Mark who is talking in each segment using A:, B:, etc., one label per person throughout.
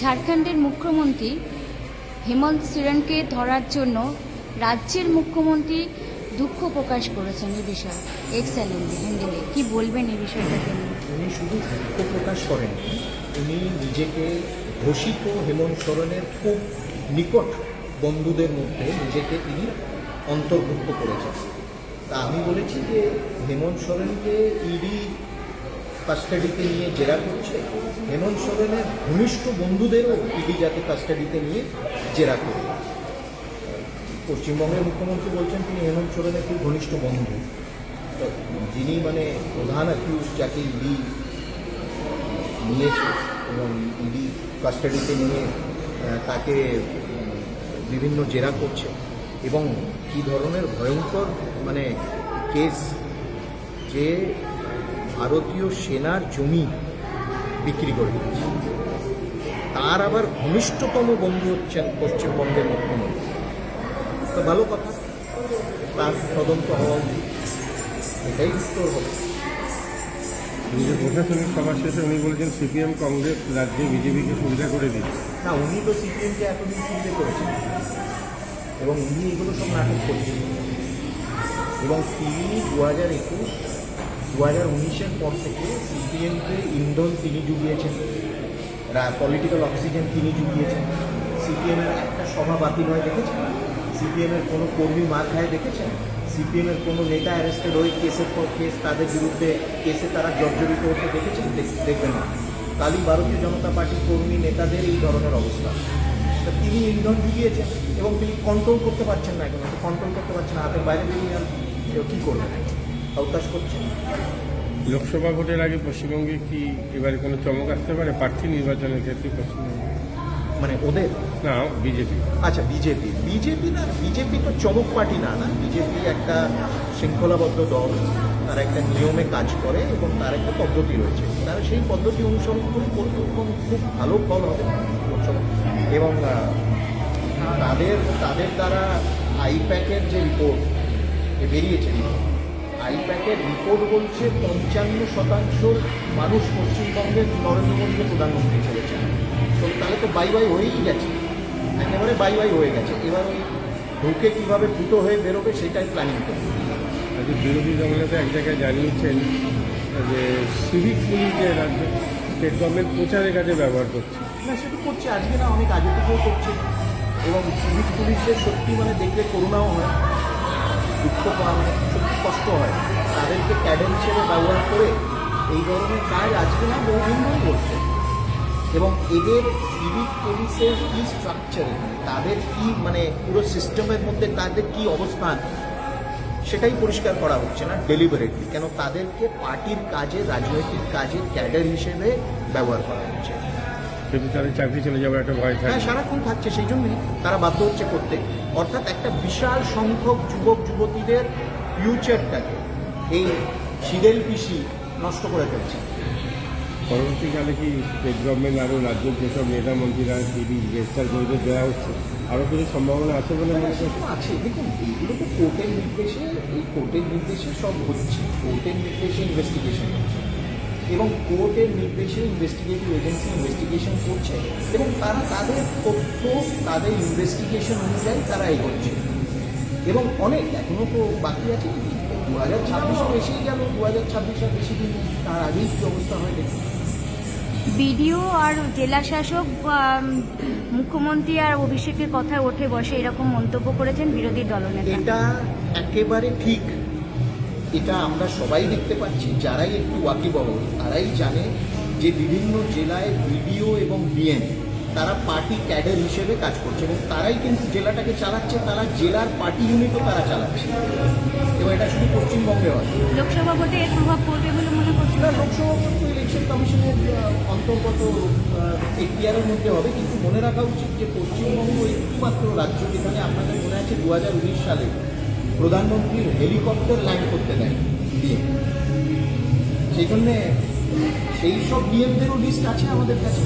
A: ঝাড়খণ্ডের মুখ্যমন্ত্রী হেমন্ত সোরেনকে ধরার জন্য রাজ্যের মুখ্যমন্ত্রী দুঃখ প্রকাশ করেছেন এই বিষয়ে। এক্স হ্যান্ডেলে কি বলবেন এই বিষয়টাকে
B: উনি শুধু দুঃখ প্রকাশ করেন উনি নিজেকে ঘোষিত হেমন্ত সোরেনের খুব নিকট বন্ধুদের মধ্যে নিজেকে তিনি অন্তর্ভুক্ত করেছেন। তা আমি বলেছি যে হেমন্ত সোরেনকে ইডি কাস্টাডিতে নিয়ে জেরা করছে, হেমন্ত সোরেনের ঘনিষ্ঠ বন্ধুদেরও ইডি যাতে কাস্টাডিতে নিয়ে জেরা করবে পশ্চিমবঙ্গের মুখ্যমন্ত্রী বলছেন তিনি হেমন্ত সোরেনের খুব ঘনিষ্ঠ বন্ধু। যিনি মানে প্রধান অ্যাকিউজ যাকে ইডি নিয়েছে এবং ইডি কাস্টাডিতে নিয়ে তাকে বিভিন্ন জেরা করছে এবং কী ধরনের ভয়ঙ্কর মানে কেস যে ভারতীয় সেনার জমি বিক্রি করে দিয়েছে। তার আবার ঘনিষ্ঠতম বন্ধু হচ্ছেন পশ্চিমবঙ্গের মুখ্যমন্ত্রী। তো ভালো কথা তার তদন্ত হওয়া উচিত। এটাই উত্তর হবে।
C: নিজে প্রশাসনিক সভা শেষে উনি বলেছেন সিপিএম কংগ্রেস রাজ্যে বিজেপিকে সুবিধা করে দিচ্ছে।
B: না উনি তো সিপিএমকে এতদিন সুবিধে করেছেন। এবং উনি এগুলো সব নাটক করছেন। এবং তিনি দু হাজার একুশ দু হাজার উনিশের পর থেকে সিপিএমকে ইন্ধন তিনি জুগিয়েছেন। পলিটিক্যাল অক্সিজেন তিনি জুগিয়েছেন। সিপিএমের একটা সভা বাতিল হয়, দেখেছেন? সিপিএমের কোনো কর্মী মার খায়, দেখেছেন? সিপিএমের কোনো নেতা অ্যারেস্টেড হয়ে কেসের পর কেস, তাদের বিরুদ্ধে কেসে তারা জর্জরিত হতে দেখেছেন? দেখ- দেখবেন না। কালী ভারতীয় জনতা পার্টির কর্মী, নেতাদের এই ধরনের অবস্থা। তিনি ইন্ধন জুগিয়েছেন এবং তিনি কন্ট্রোল করতে পারছেন না এখন। কন্ট্রোল করতে পারছেন হাতের বাইরে বেরিয়ে যান। কী করবেন? অবকাশ করছেন
C: লোকসভা ভোটের আগে পশ্চিমবঙ্গে কি এবারে কোনো চমক আসতে পারে? প্রার্থী নির্বাচনের ক্ষেত্রে পশ্চিমবঙ্গে?
B: মানে ওদের?
C: না বিজেপি।
B: আচ্ছা বিজেপি। বিজেপি না বিজেপি তো চমক পার্টি না না? বিজেপি একটা শৃঙ্খলাবদ্ধ দল তারা একটা নিয়মে কাজ করে এবং তার একটা পদ্ধতি রয়েছে। তারা সেই পদ্ধতি অনুসরণ করে করবে এবং খুব ভালো ফল হবে এবং তাদের তাদের দ্বারা আইপ্যাকের যে রিপোর্ট বেরিয়েছে। আইপ্যাকের রিপোর্ট বলছে পঞ্চান্ন শতাংশ মানুষ পশ্চিমবঙ্গের নরেন্দ্র মোদীকে প্রধানমন্ত্রী চলেছে তো তাহলে তো বাই বাই হয়েই গেছে। একেবারে বাই বাই হয়ে গেছে। এবার ওই ঢুকে কীভাবে ফুটো হয়ে বেরোবে সেটাই প্ল্যানিং করবে
C: আজ বিরোধী দলনেতা এক জায়গায় জানিয়েছেন যে সিভিক পুলিশে রাজ্য স্টেট গভর্নমেন্ট প্রচারের কাজে ব্যবহার করছে।
B: না সেটা করছে। আজকে না অনেক আগে থেকেও করছে। এবং সিভিক পুলিশের সত্যি মানে দেখলে করুণাও হয়। দুঃখ পাওয়া মানে সত্যি কষ্ট হয়। তাদেরকে ক্যাডেল হিসেবে ব্যবহার করে এই ধরনের কাজ আজকে না বহুদিন ধরে করছে। এবং এদের সিভিক পুলিশের কী স্ট্রাকচার তাদের কি মানে পুরো সিস্টেমের মধ্যে তাদের কি অবস্থান, সেটাই পরিষ্কার করা হচ্ছে না ডেলিভারেটলি কেন তাদেরকে পার্টির কাজে, রাজনৈতিক কাজে, ক্যাডার হিসেবে ব্যবহার করা হচ্ছে।
C: কিন্তু তাদের চাকরি চলে যাওয়ার একটা ভয়
B: হ্যাঁ
C: থাকে
B: সারাক্ষণ থাকছে সেই জন্যই তারা বাধ্য হচ্ছে করতে। অর্থাৎ একটা বিশাল সংখ্যক যুবক যুবতীদের ফিউচারটাকে এই সিডেল পিসি নষ্ট করে ফেলছে।
C: পরবর্তীকালে কি স্টেট গভর্নমেন্ট আরও রাজ্যের যেসব নেতা মন্ত্রীরা সিবি গ্রেফতার করে দেওয়া হচ্ছে আরও কিছু সম্ভাবনা আছে বলে মনে করছেন?
B: আছে। দেখুন এইগুলো তো কোর্টের নির্দেশে এই কোর্টের নির্দেশে সব হচ্ছে। কোর্টের নির্দেশে ইনভেস্টিগেশন হচ্ছে। এবং কোর্টের নির্দেশে ইনভেস্টিগেটিভ এজেন্সি ইনভেস্টিগেশন করছে এবং তারা তাদের তথ্য তাদের ইনভেস্টিগেশন অনুযায়ী তারা এগোচ্ছে। এবং অনেক এখনও তো বাকি আছে দু হাজার ছাব্বিশ এসেই গেল দু হাজার ছাব্বিশ আর বেশি দিন তার আগেই কী অবস্থা হয়ে দেখুন।
A: বিডিও আর জেলা শাসক মুখ্যমন্ত্রী আর অভিষেকের কথায় ওঠে বসে এরকম মন্তব্য করেছেন বিরোধী দলনেতা।
B: এটা একেবারে ঠিক। এটা আমরা সবাই দেখতে পাচ্ছি যারাই একটু ওয়াকিবহল তারাই জানে যে বিভিন্ন জেলায় বিডিও এবং বিএন তারা পার্টি ক্যাডার হিসেবে কাজ করছে এবং তারাই কিন্তু জেলাটাকে চালাচ্ছে তারা জেলার পার্টি ইউনিটও তারা চালাচ্ছে। এবং এটা শুধু পশ্চিমবঙ্গে হয়।
A: লোকসভা ভোটে এর প্রভাব পড়বে বলে মনে করছেন?
B: এটা লোকসভা ভোট তো ইলেকশন কমিশনের অন্তর্গত এখতিয়ারের মধ্যে হবে কিন্তু মনে রাখা উচিত যে পশ্চিমবঙ্গ একটিমাত্র রাজ্য যেখানে আপনাদের মনে আছে দু উনিশ সালে প্রধানমন্ত্রীর হেলিকপ্টার ল্যান্ড করতে দেয় সেই জন্যে সেই সব ডিএমদেরও লিস্ট আছে আমাদের কাছে।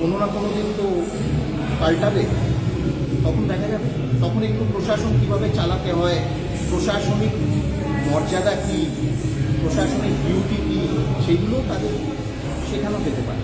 B: কোনো না কোনো দিন তো পাল্টাবে। তখন দেখা যাবে, তখন একটু প্রশাসন কীভাবে চালাতে হয়, প্রশাসনিক মর্যাদা কী, প্রশাসনিক ডিউটি কী সেগুলো তাদের শেখানো যেতে পারে।